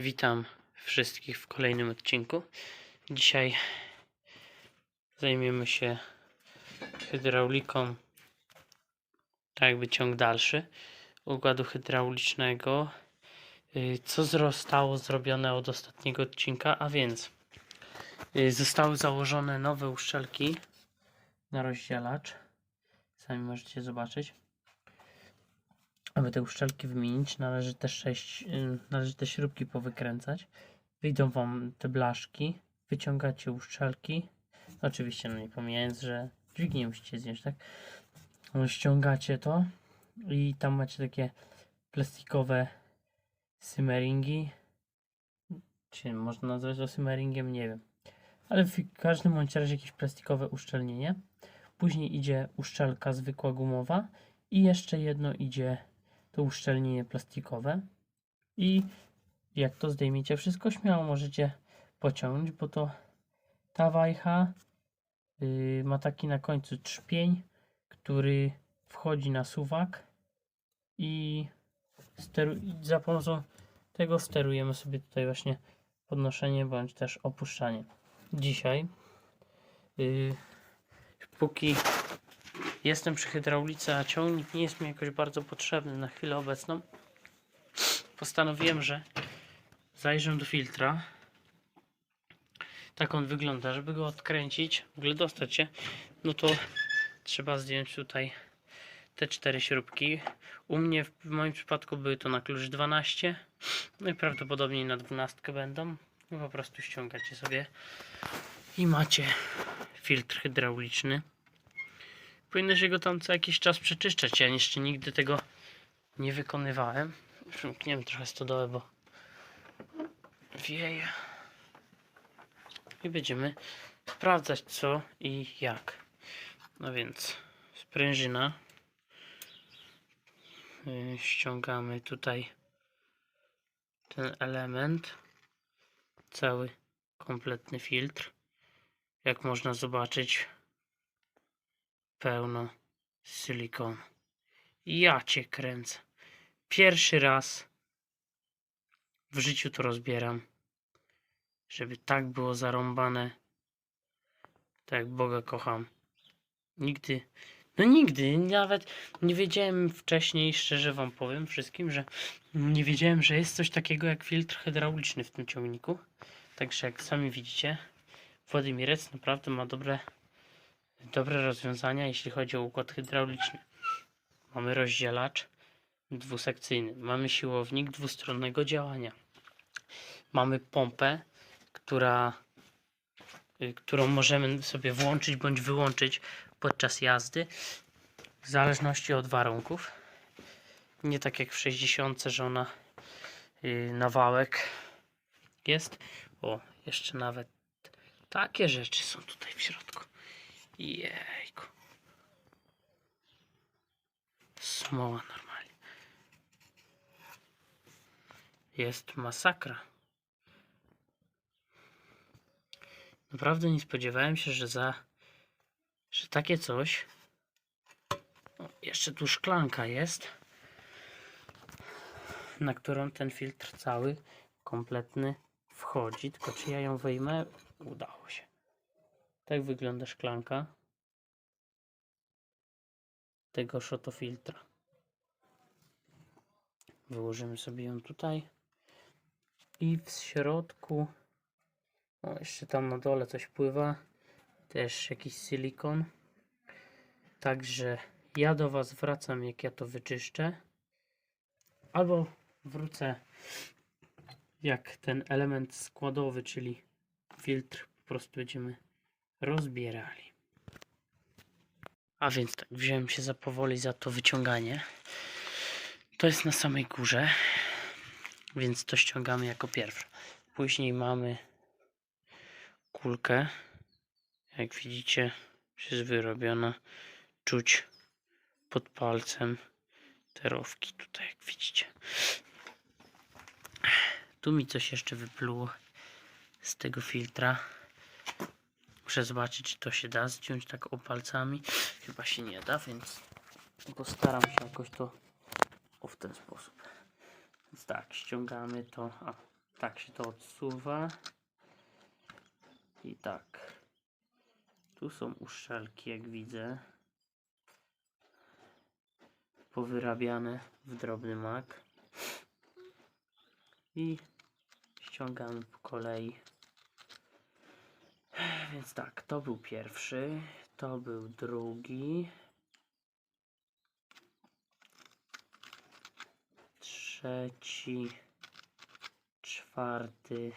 Witam wszystkich w kolejnym odcinku. Dzisiaj zajmiemy się hydrauliką, tak jakby ciąg dalszy układu hydraulicznego. Y, Co zostało zrobione od ostatniego odcinka, a więc y, zostały założone nowe uszczelki na rozdzielacz. Sami możecie zobaczyć. Aby te uszczelki wymienić, należy te sześć, y, należy te śrubki powykręcać. Wyjdą wam te blaszki, wyciągacie uszczelki. Oczywiście, no nie pomijając, że dźwignię musicie zdjąć, tak? No, Ściągacie to i tam macie takie plastikowe simmeringi. Czy można nazwać to simmeringiem? Nie wiem. Ale w każdym bądź razie jakieś plastikowe uszczelnienie. Później idzie uszczelka zwykła gumowa i jeszcze jedno idzie to uszczelnienie plastikowe. I jak to zdejmiecie wszystko, śmiało możecie pociągnąć, bo to ta wajcha yy, ma taki na końcu trzpień, który wchodzi na suwak i, i za pomocą tego sterujemy sobie tutaj właśnie podnoszenie bądź też opuszczanie. Dzisiaj, yy, póki jestem przy hydraulice, a ciągnik nie jest mi jakoś bardzo potrzebny na chwilę obecną, postanowiłem, że zajrzę do filtra. Tak on wygląda, żeby go odkręcić, w ogóle dostać się, no to trzeba zdjąć tutaj te cztery śrubki. U mnie, w moim przypadku były to na klucz 12, no i prawdopodobnie na 12 będą. I po prostu ściągacie sobie i macie filtr hydrauliczny. Powinno się go tam co jakiś czas przeczyszczać. Ja jeszcze nigdy tego nie wykonywałem. Przymkniemy trochę stodołę, bo wieje. I będziemy sprawdzać co i jak. No więc sprężyna. Yy, Ściągamy tutaj ten element. Cały kompletny filtr. Jak można zobaczyć, pełno silikonu. Ja cię kręcę. Pierwszy raz w życiu to rozbieram. Żeby tak było zarąbane. Tak Boga kocham. Nigdy, no nigdy, nawet nie wiedziałem wcześniej, szczerze wam powiem wszystkim, że nie wiedziałem, że jest coś takiego jak filtr hydrauliczny w tym ciągniku. Także jak sami widzicie, Władimirec naprawdę ma dobre dobre rozwiązania, jeśli chodzi o układ hydrauliczny. Mamy rozdzielacz dwusekcyjny, mamy siłownik dwustronnego działania, mamy pompę, która, y, którą możemy sobie włączyć bądź wyłączyć podczas jazdy, w zależności od warunków. Nie tak jak w 60, że ona y, na wałek jest. O, jeszcze nawet takie rzeczy są tutaj w środku. Jejku. Smoła normalnie. Jest masakra. Naprawdę nie spodziewałem się, że za że takie coś o, jeszcze tu szklanka jest na którą ten filtr cały kompletny wchodzi. Tylko czy ja ją wyjmę? Udało się. Tak wygląda szklanka tego szotofiltra. Wyłożymy sobie ją tutaj. I w środku, o jeszcze tam na dole coś pływa, też jakiś silikon. Także ja do Was wracam, jak ja to wyczyszczę. Albo wrócę, jak ten element składowy, czyli filtr, po prostu będziemy rozbierali. A więc tak, wziąłem się za powoli za to wyciąganie. To jest na samej górze, więc to ściągamy jako pierwsze. Później mamy kulkę. Jak widzicie, jest wyrobiona. Czuć pod palcem te rowki tutaj, jak widzicie. Tu mi coś jeszcze wypluło z tego filtra. Muszę zobaczyć, czy to się da zdjąć tak o palcami. Chyba się nie da, więc postaram się jakoś to o w ten sposób. Więc tak, ściągamy to. A, Tak się to odsuwa. I tak. Tu są uszczelki, jak widzę. Powyrabiane w drobny mak. I ściągamy po kolei. Więc tak, to był pierwszy, to był drugi. Trzeci, czwarty,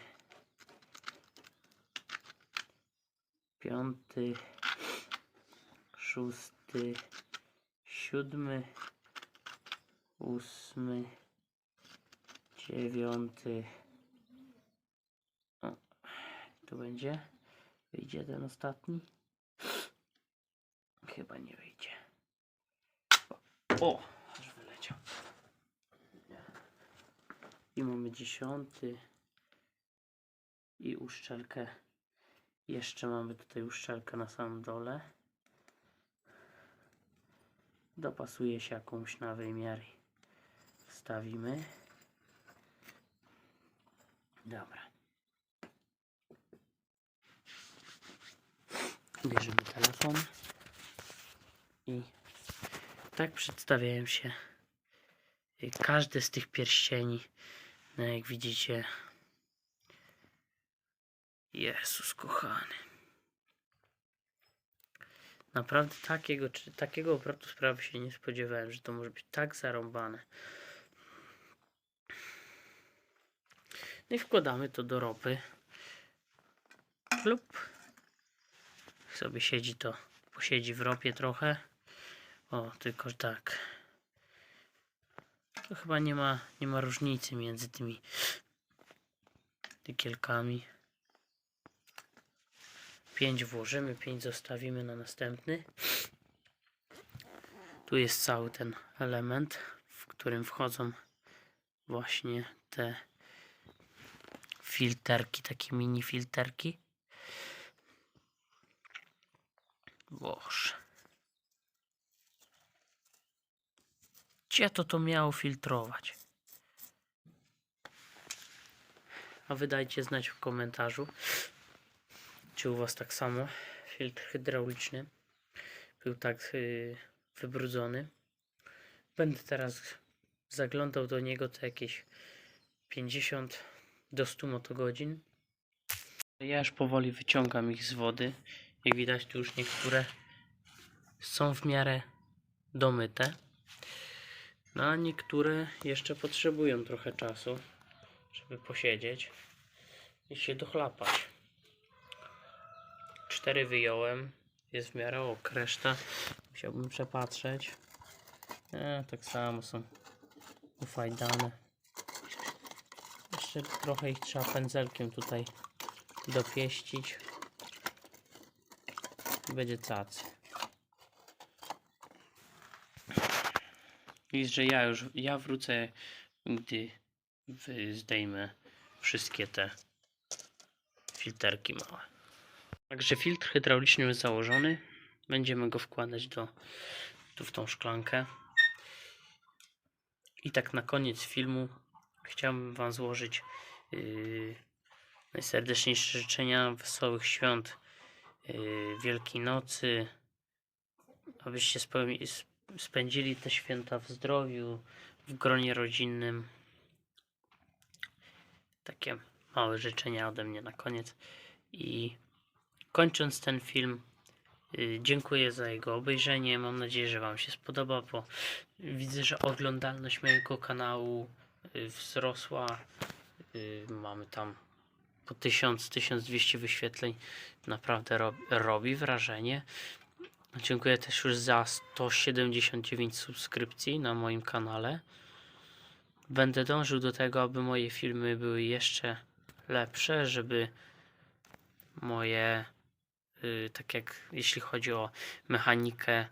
piąty, szósty, siódmy, ósmy, dziewiąty. O, tu będzie. Wyjdzie ten ostatni? Chyba nie wyjdzie. O, aż wyleciał. I mamy dziesiąty. I uszczelkę. Jeszcze mamy tutaj uszczelkę na samym dole. Dopasuje się jakąś na wymiary. Wstawimy. Dobra. Bierzemy telefon i tak przedstawiają się y, każdy z tych pierścieni. No jak widzicie, Jezus kochany. Naprawdę takiego, czy, takiego obrotu sprawy się nie spodziewałem, że to może być tak zarąbane. No i wkładamy to do ropy. Lub sobie siedzi to, posiedzi w ropie trochę. O, tylko tak. To chyba nie ma, nie ma różnicy między tymi tykielkami. Pięć włożymy, pięć zostawimy na następny. Tu jest cały ten element, w którym wchodzą właśnie te filterki, takie mini filterki. Boże. Gdzie to to miało filtrować? A wydajcie znać w komentarzu, czy u Was tak samo filtr hydrauliczny był tak yy, wybrudzony. Będę teraz zaglądał do niego to jakieś 50 do 100 motogodzin. Ja już powoli wyciągam ich z wody. Jak widać, tu już niektóre są w miarę domyte. No a niektóre jeszcze potrzebują trochę czasu, żeby posiedzieć i się dochlapać. Cztery wyjąłem. Jest w miarę ok. Reszta musiałbym przepatrzeć. E, tak samo są ufajdane. Jeszcze trochę ich trzeba pędzelkiem tutaj dopieścić. Będzie cacy. I że ja już, ja wrócę, gdy zdejmę wszystkie te filterki małe. Także filtr hydrauliczny jest założony. Będziemy go wkładać do, tu w tą szklankę. I tak na koniec filmu chciałbym Wam złożyć yy, najserdeczniejsze życzenia wesołych świąt Wielkiej Nocy, abyście spędzili te święta w zdrowiu, w gronie rodzinnym. Takie małe życzenia ode mnie na koniec. I kończąc ten film, yy, dziękuję za jego obejrzenie. Mam nadzieję, że Wam się spodoba, bo widzę, że oglądalność mojego kanału yy, wzrosła. Mamy tam po 1000-1200 wyświetleń. Naprawdę rob, robi wrażenie. Dziękuję też już za 179 subskrypcji na moim kanale. Będę dążył do tego, aby moje filmy były jeszcze lepsze, żeby moje, y, tak jak jeśli chodzi o mechanikę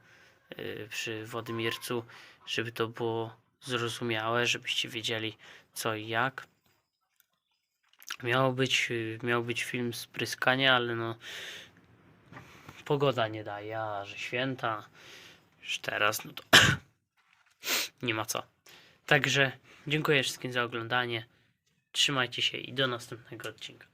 y, przy Wodymircu, żeby to było zrozumiałe, żebyście wiedzieli co i jak. Miało być, y, miał być film z pryskania, ale no pogoda nie daje, a że święta już teraz, no to nie ma co. Także dziękuję wszystkim za oglądanie. Trzymajcie się i do następnego odcinka.